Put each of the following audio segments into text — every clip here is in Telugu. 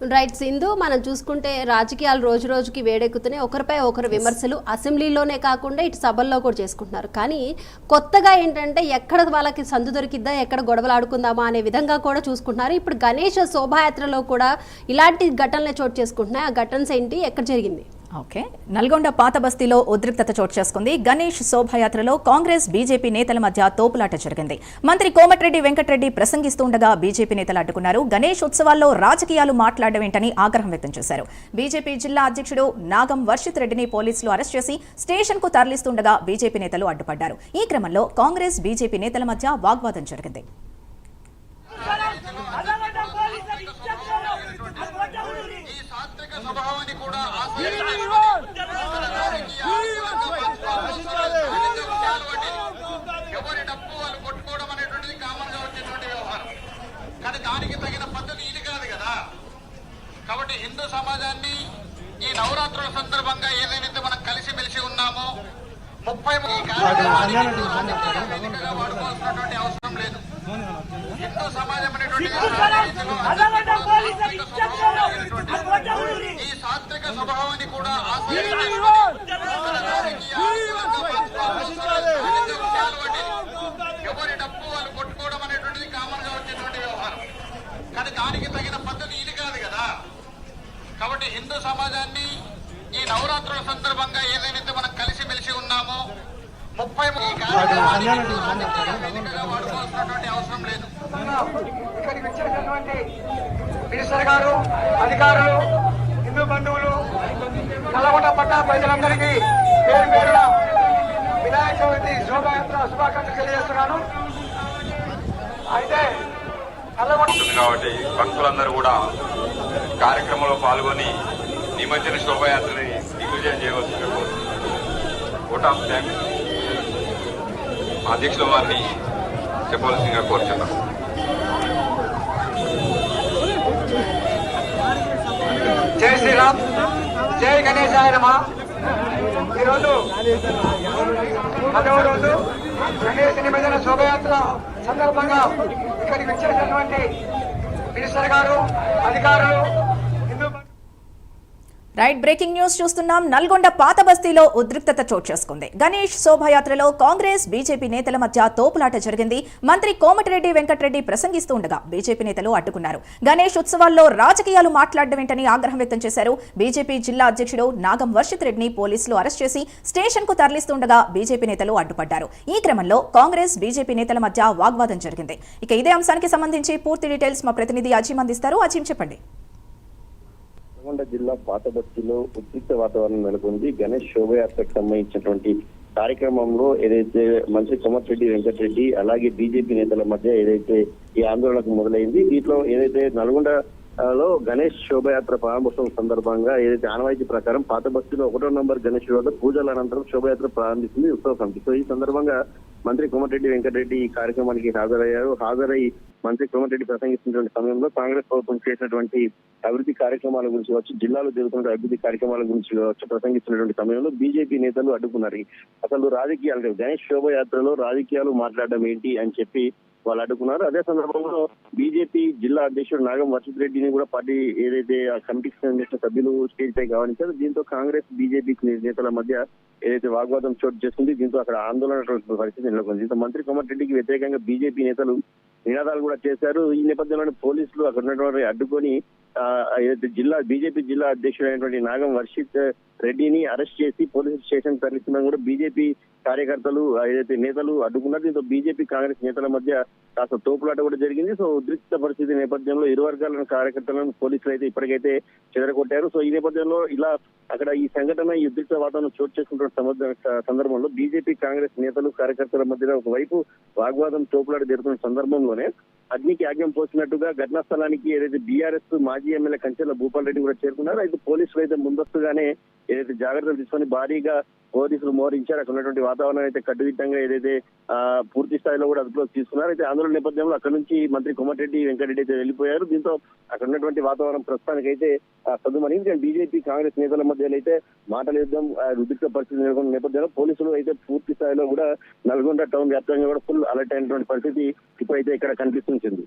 రైట్ సింధు మనం చూసుకుంటే రాజకీయాలు రోజు రోజుకి వేడెక్కుతున్నాయి. ఒకరిపై ఒకరు విమర్శలు అసెంబ్లీలోనే కాకుండా ఇటు సభల్లో కూడా చేసుకుంటున్నారు. కానీ కొత్తగా ఏంటంటే ఎక్కడ వాళ్ళకి సందు దొరికిద్దా ఎక్కడ గొడవలు ఆడుకుందామా అనే విధంగా కూడా చూసుకుంటున్నారు. ఇప్పుడు గణేష్ శోభాయాత్రలో కూడా ఇలాంటి ఘటనలే చోటు చేసుకుంటున్నాయి. ఆ ఘటనస్ ఏంటి ఎక్కడ జరిగింది? ఓకే. నల్గొండ పాత బస్తీలో ఉద్రిక్తత చోటు చేసుకుంది. గణేష్ శోభాయాత్రలో కాంగ్రెస్ బీజేపీ నేతల మధ్య తోపులాట జరిగింది. మంత్రి కోమటిరెడ్డి వెంకటరెడ్డి ప్రసంగిస్తుండగా బీజేపీ నేతలు అడ్డుకున్నారు. గణేష్ ఉత్సవాల్లో రాజకీయాలు మాట్లాడడం ఏంటని ఆగ్రహం వ్యక్తం చేశారు. బీజేపీ జిల్లా అధ్యక్షుడు నాగం వర్షిత్ రెడ్డిని పోలీసులు అరెస్ట్ చేసి స్టేషన్కు తరలిస్తుండగా బీజేపీ నేతలు అడ్డుపడ్డారు. ఈ క్రమంలో కాంగ్రెస్ బీజేపీ నేతల మధ్య వాగ్వాదం జరిగింది ఈ సాత్విక స్వభావాన్ని కూడా ఎవరి డబ్బు వాళ్ళు కొట్టుకోవడం అనేటువంటిది కామన్గా వచ్చేటువంటి వ్యవహారం. కానీ దానికి తగిన పద్ధతి ఇది కాదు కదా. కాబట్టి హిందూ సమాజాన్ని ఈ నవరాత్రుల సందర్భంగా ఏదైతే మనం కలిసిమెలిసి ఉన్నామో ముప్పై వాడుకోవాల్సినటువంటి అవసరం లేదు. హిందూ సమాజం సాత్విక స్వభావాన్ని కూడా ఎవరి డబ్బు వాళ్ళు కొట్టుకోవడం అనేటువంటిది కామన్గా వచ్చేటువంటి వ్యవహారం. కానీ దానికి తగిన పద్ధతి ఇది కాదు కదా. కాబట్టి హిందూ సమాజాన్ని ఈ నవరాత్రుల సందర్భంగా ఏదైతే మనం కలిసిమెలిసి ఉన్నామో ముప్పై వాడుకోవాల్సినటువంటి అవసరం లేదు. ఇక్కడికి వచ్చేటటువంటి మినిస్టర్ గారు అధికారులు నల్లగొండ ప్రజలందరికీ పేరు పేరున వినాయక చవితి శోభాయాత్ర శుభాకాంక్షలు తెలియజేస్తున్నాను. అయితే నల్లగొండ కాబట్టి భక్తులందరూ కూడా కార్యక్రమంలో పాల్గొని నిమజ్జన శోభయాత్రని దిగ్విజయం చేయవలసిందిగా కోరుతున్నాను ఓట్ ఆఫ్ థ్యాంక్స్ అధ్యక్షుల వారిని చెప్పవలసిందిగా కోరుచున్నాం జై శ్రీరామ్ జై గణేశాయ నమ. ఈరోజు పదవ రోజు గణేశ నిబంధన శోభయాత్ర సందర్భంగా ఇక్కడికి వచ్చేటటువంటి మినిస్టర్ గారు అధికారులు రైట్ బ్రేకింగ్ న్యూస్ చూస్తున్నాం. నల్గొండ పాత బస్తీలో ఉద్రిక్తత చోటు చేసుకుంది. గణేష్ శోభాయాత్రలో కాంగ్రెస్ బీజేపీ నేతల మధ్య తోపులాట జరిగింది. మంత్రి కోమటిరెడ్డి వెంకటరెడ్డి ప్రసంగిస్తూ ఉండగా బీజేపీ నేతలు అడ్డుకున్నారు. గణేష్ ఉత్సవాల్లో రాజకీయాలు మాట్లాడడం ఏంటని ఆగ్రహం వ్యక్తం చేశారు. బీజేపీ జిల్లా అధ్యక్షుడు నాగం వర్షిత్ రెడ్డిని పోలీసులు అరెస్ట్ చేసి స్టేషన్కు తరలిస్తుండగా బీజేపీ నేతలు అడ్డుపడ్డారు. ఈ క్రమంలో కాంగ్రెస్ బీజేపీ నేతల మధ్య వాగ్వాదం జరిగింది. ఇక ఇదే అంశానికి సంబంధించి పూర్తి డీటెయిల్స్ మా ప్రతినిధి అజీం అందిస్తారు. అజీం చెప్పండి. నల్గొండ జిల్లా పాతబస్తిలో ఉద్రిక్త వాతావరణం నెలకొంది. గణేష్ శోభయాత్రకు సంబంధించినటువంటి కార్యక్రమంలో ఏదైతే మంత్రి కోమటిరెడ్డి వెంకటరెడ్డి అలాగే బీజేపీ నేతల మధ్య ఏదైతే ఈ ఆందోళనకు మొదలైంది దీంట్లో ఏదైతే నల్గొండ లో గణేష్ శోభయాత్ర ప్రారంభోత్సవం సందర్భంగా ఏదైతే ఆనవాయితీ ప్రకారం పాత బస్తీలో ఒకటో నంబర్ గణేష్ వద్ద పూజల అనంతరం శోభయాత్ర ప్రారంభిస్తుంది ఉత్సవ సమితి. సో ఈ సందర్భంగా మంత్రి కోమటిరెడ్డి వెంకటరెడ్డి ఈ కార్యక్రమానికి హాజరయ్యారు. హాజరై మంత్రి కోమటిరెడ్డి ప్రసంగిస్తున్నటువంటి సమయంలో కాంగ్రెస్ ప్రభుత్వం చేసినటువంటి అభివృద్ధి కార్యక్రమాల గురించి వచ్చి జిల్లాలో జరుగుతున్న అభివృద్ధి కార్యక్రమాల గురించి వచ్చి ప్రసంగిస్తున్నటువంటి సమయంలో బీజేపీ నేతలు అడ్డుకున్నారు. అసలు రాజకీయాలు గణేష్ శోభయాత్రలో రాజకీయాలు మాట్లాడడం ఏంటి అని చెప్పి వాళ్ళు అడ్డుకున్నారు. అదే సందర్భంలో బీజేపీ జిల్లా అధ్యక్షుడు నాగం వర్షిత్ రెడ్డిని కూడా పార్టీ ఏదైతే ఆ కమిటీకి సంబంధించిన సభ్యులు స్టేజ్ పై గమనించారు దీంతో కాంగ్రెస్ బీజేపీ నేతల మధ్య ఏదైతే వాగ్వాదం చోటు చేసుకుంది దీంతో అక్కడ ఆందోళన పరిస్థితి నెలకొంది. దీంతో మంత్రి కోమటిరెడ్డికి వ్యతిరేకంగా బీజేపీ నేతలు నినాదాలు కూడా చేశారు. ఈ నేపథ్యంలోనే పోలీసులు అక్కడ ఉన్నటువంటి అడ్డుకొని ఏదైతే జిల్లా బీజేపీ జిల్లా అధ్యక్షుడైనటువంటి నాగం వర్షిత్ రెడ్డిని అరెస్ట్ చేసి పోలీస్ స్టేషన్ తరలిస్తున్నా కూడా బీజేపీ కార్యకర్తలు ఏదైతే నేతలు అడ్డుకున్నారు దీంతో బీజేపీ కాంగ్రెస్ నేతల మధ్య కాస్త తోపులాట కూడా జరిగింది. సో ఉద్రిక్త పరిస్థితి నేపథ్యంలో ఇరు వర్గాల కార్యకర్తలను పోలీసులు అయితే ఇప్పటికైతే చెదరగొట్టారు. సో ఈ నేపథ్యంలో ఇలా అక్కడ ఈ సంఘటన ఈ ఉద్రిక్త వాతావరణం చోటు చేసుకుంటున్న సందర్భంలో బీజేపీ కాంగ్రెస్ నేతలు కార్యకర్తల మధ్య ఒకవైపు వాగ్వాదం తోపులాట జరుగుతున్న సందర్భంలోనే అగ్నికి ఆగ్యం పోసినట్టుగా ఘటనా స్థలానికి ఏదైతే బీఆర్ఎస్ మాజీ ఎమ్మెల్యే కంచెల భూపాల్ రెడ్డి కూడా చేరుకున్నారు. అయితే పోలీసులు అయితే ముందస్తుగానే ఏదైతే జాగ్రత్తలు తీసుకొని భారీగా పోలీసులు మోహరించారు అక్కడ ఉన్నటువంటి వాతావరణం అయితే కట్టుదిట్టంగా ఏదైతే పూర్తి స్థాయిలో కూడా అదుపులో తీసుకున్నారు. అయితే ఆందోళన నేపథ్యంలో అక్కడ నుంచి మంత్రి కోమటిరెడ్డి వెంకటరెడ్డి అయితే వెళ్ళిపోయారు. దీంతో అక్కడ ఉన్నటువంటి వాతావరణం ప్రస్తుతానికి అయితే సదుమని బీజేపీ కాంగ్రెస్ నేతల మధ్యలో అయితే మాటల యుద్ధం ఆ, పరిస్థితి నెలకొన్న నేపథ్యంలో పోలీసులు అయితే పూర్తి స్థాయిలో కూడా నల్గొండ టౌన్ వ్యాప్తంగా కూడా ఫుల్ అలర్ట్ అయినటువంటి పరిస్థితి ఇప్పుడైతే ఇక్కడ కనిపిస్తుంది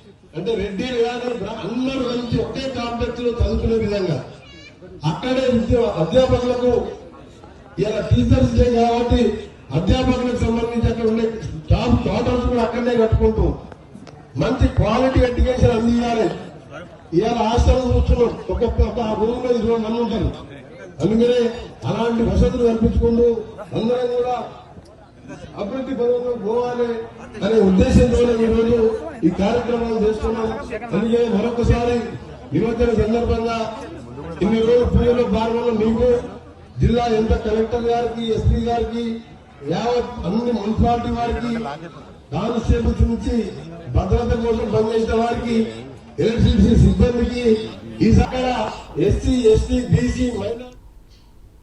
అంటే రెడ్డిలు కానీ అందరూ కలిసి ఒకే కాంప్లెక్స్లో చదువుకునే విధంగా. అక్కడే అధ్యాపకులకు ఇలా టీచర్స్ డే కాబట్టి అధ్యాపకులకు సంబంధించి అక్కడ ఉండే టాప్ క్వార్టర్స్ కూడా అక్కడనే కట్టుకుంటూ మంచి క్వాలిటీ ఎడ్యుకేషన్ అందియాలి ఇవాళ హాస్టల్ చూస్తున్నాం. ఒక్కొక్క ఒక రూమ్లో ఇరవై మంది ఉంటారు. అందుకనే అలాంటి వసతులు కల్పించుకుంటూ అందరం కూడా అభివృద్ధి పదంలో పోవాలి అనే ఉద్దేశంతోనే ఈ రోజు ఈ కార్యక్రమాలు చేసుకున్నాం అందుకే మరొకసారి నిమజ్జన సందర్భంగా ఇన్ని రోజులు పూజలో భాగంలో మీకు జిల్లా ఎంత కలెక్టర్ గారికి ఎస్పీ గారికి యావత్ అన్ని మున్సిపాలిటీ వారికి కానిస్టేబుల్స్ నుంచి భద్రత కోసం పనిచేసిన వారికి ఎలక్ట్రిసిటీ సిబ్బందికి ఈ సకల ఎస్సీ ఎస్టీ బీసీ మైనార్